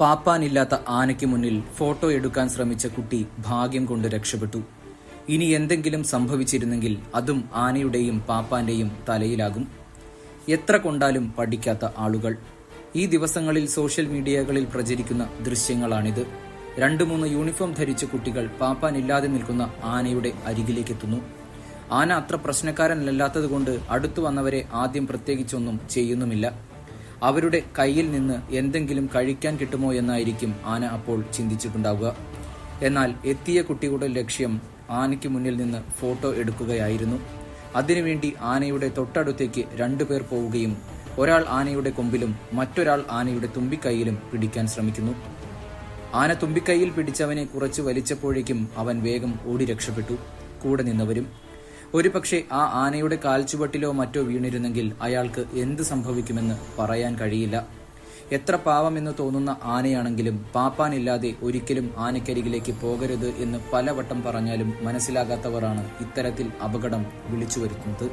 പാപ്പാനില്ലാത്ത ആനയ്ക്ക് മുന്നിൽ ഫോട്ടോ എടുക്കാൻ ശ്രമിച്ച കുട്ടി ഭാഗ്യം കൊണ്ട് രക്ഷപ്പെട്ടു. ഇനി എന്തെങ്കിലും സംഭവിച്ചിരുന്നെങ്കിൽ അതും ആനയുടെയും പാപ്പാന്റെയും തലയിലാകും. എത്ര കൊണ്ടാലും പഠിക്കാത്ത ആളുകൾ. ഈ ദിവസങ്ങളിൽ സോഷ്യൽ മീഡിയകളിൽ പ്രചരിക്കുന്ന ദൃശ്യങ്ങളാണിത്. രണ്ടു മൂന്ന് യൂണിഫോം ധരിച്ച കുട്ടികൾ പാപ്പാനില്ലാതെ നിൽക്കുന്ന ആനയുടെ അരികിലേക്കെത്തുന്നു. ആന അത്ര പ്രശ്നക്കാരനല്ലാത്തതുകൊണ്ട് അടുത്തു വന്നവരെ ആദ്യം പ്രത്യേകിച്ചൊന്നും ചെയ്യുന്നുമില്ല. അവരുടെ കയ്യിൽ നിന്ന് എന്തെങ്കിലും കഴിക്കാൻ കിട്ടുമോ എന്നായിരിക്കും ആന അപ്പോൾ ചിന്തിച്ചിട്ടുണ്ടാവുക. എന്നാൽ എത്തിയ കുട്ടിയുടെ ലക്ഷ്യം ആനയ്ക്ക് മുന്നിൽ നിന്ന് ഫോട്ടോ എടുക്കുകയായിരുന്നു. അതിനുവേണ്ടി ആനയുടെ തൊട്ടടുത്തേക്ക് രണ്ടുപേർ പോവുകയും ഒരാൾ ആനയുടെ കൊമ്പിലും മറ്റൊരാൾ ആനയുടെ തുമ്പിക്കൈയിലും പിടിക്കാൻ ശ്രമിക്കുന്നു. ആന തുമ്പിക്കൈയിൽ പിടിച്ചവനെ കുറച്ച് വലിച്ചപ്പോഴേക്കും അവൻ വേഗം ഓടി രക്ഷപ്പെട്ടു. കൂടെ നിന്നവരും ഒരുപക്ഷെ ആ ആനയുടെ കാൽച്ചുവട്ടിലോ മറ്റോ വീണിരുന്നെങ്കിൽ അയാൾക്ക് എന്ത് സംഭവിക്കുമെന്ന് പറയാൻ കഴിയില്ല. എത്ര പാവമെന്ന് തോന്നുന്ന ആനയാണെങ്കിലും പാപ്പാനില്ലാതെ ഒരിക്കലും ആനക്കരികിലേക്ക് പോകരുത് എന്ന് പലവട്ടം പറഞ്ഞാലും മനസ്സിലാകാത്തവരാണ് ഇത്തരത്തിൽ അപകടം വിളിച്ചു വരുത്തുന്നത്